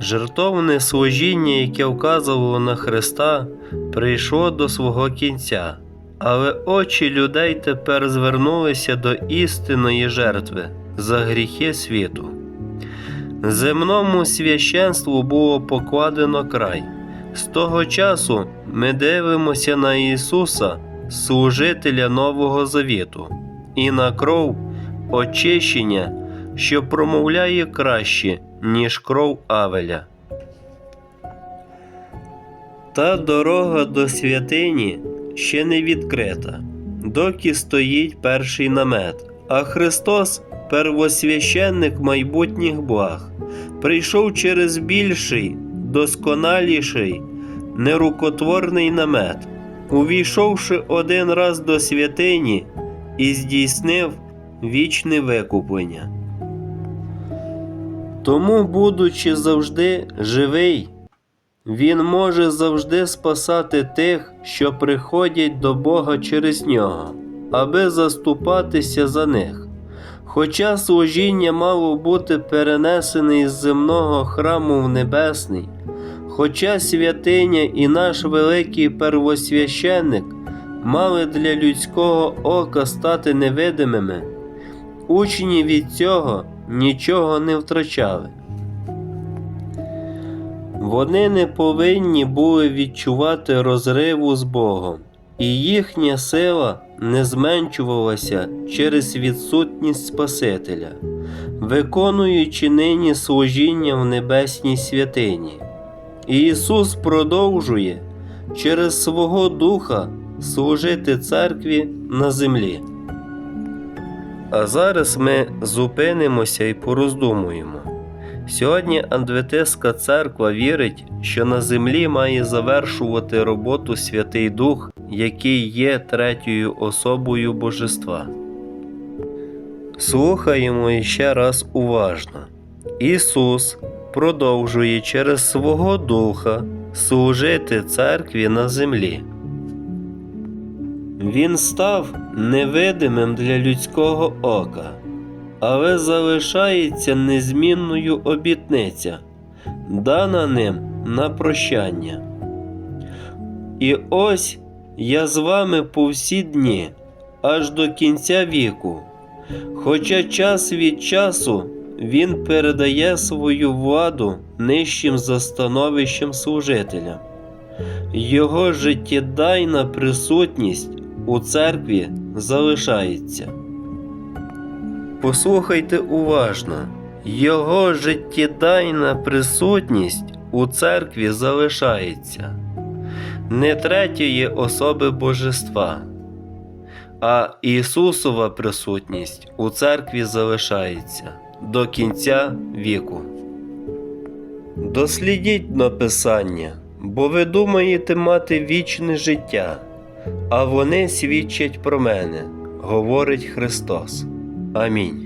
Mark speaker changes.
Speaker 1: Жертовне служіння, яке вказувало на Христа, прийшло до свого кінця, але очі людей тепер звернулися до істинної жертви за гріхи світу. Земному священству було покладено край. З того часу ми дивимося на Ісуса, служителя Нового Завіту, і на кров очищення, що промовляє краще, ніж кров Авеля. Та дорога до святині ще не відкрита, доки стоїть перший намет, а Христос, первосвященник майбутніх благ, прийшов через більший, досконаліший, нерукотворний намет, увійшовши один раз до святині і здійснив вічне викуплення. Тому, будучи завжди живий, він може завжди спасати тих, що приходять до Бога через нього, аби заступатися за них. Хоча служіння мало бути перенесене із земного храму в небесний, хоча святиня і наш великий первосвященник мали для людського ока стати невидимими, учні від цього нічого не втрачали. Вони не повинні були відчувати розриву з Богом, і їхня сила не зменшувалася через відсутність Спасителя, виконуючи нині служіння в небесній святині. І Ісус продовжує через свого Духа служити церкві на землі. А зараз ми зупинимося і пороздумуємо. Сьогодні Адвентистська церква вірить, що на землі має завершувати роботу Святий Дух, який є третьою особою Божества. Слухаємо іще раз уважно. Ісус продовжує через свого Духа служити церкві на землі. Він став невидимим для людського ока, але залишається незмінною обітниця, дана ним на прощання. І ось я з вами по всі дні, аж до кінця віку. Хоча час від часу він передає свою владу нижчим застановищем служителям. Його життєдайна присутність у церкві залишається. Послухайте уважно, Його життєдайна присутність у церкві залишається не третьої особи Божества, а Ісусова присутність у церкві залишається до кінця віку. Дослідіть написання, бо ви думаєте мати вічне життя, а вони свідчать про мене, говорить Христос. Амінь.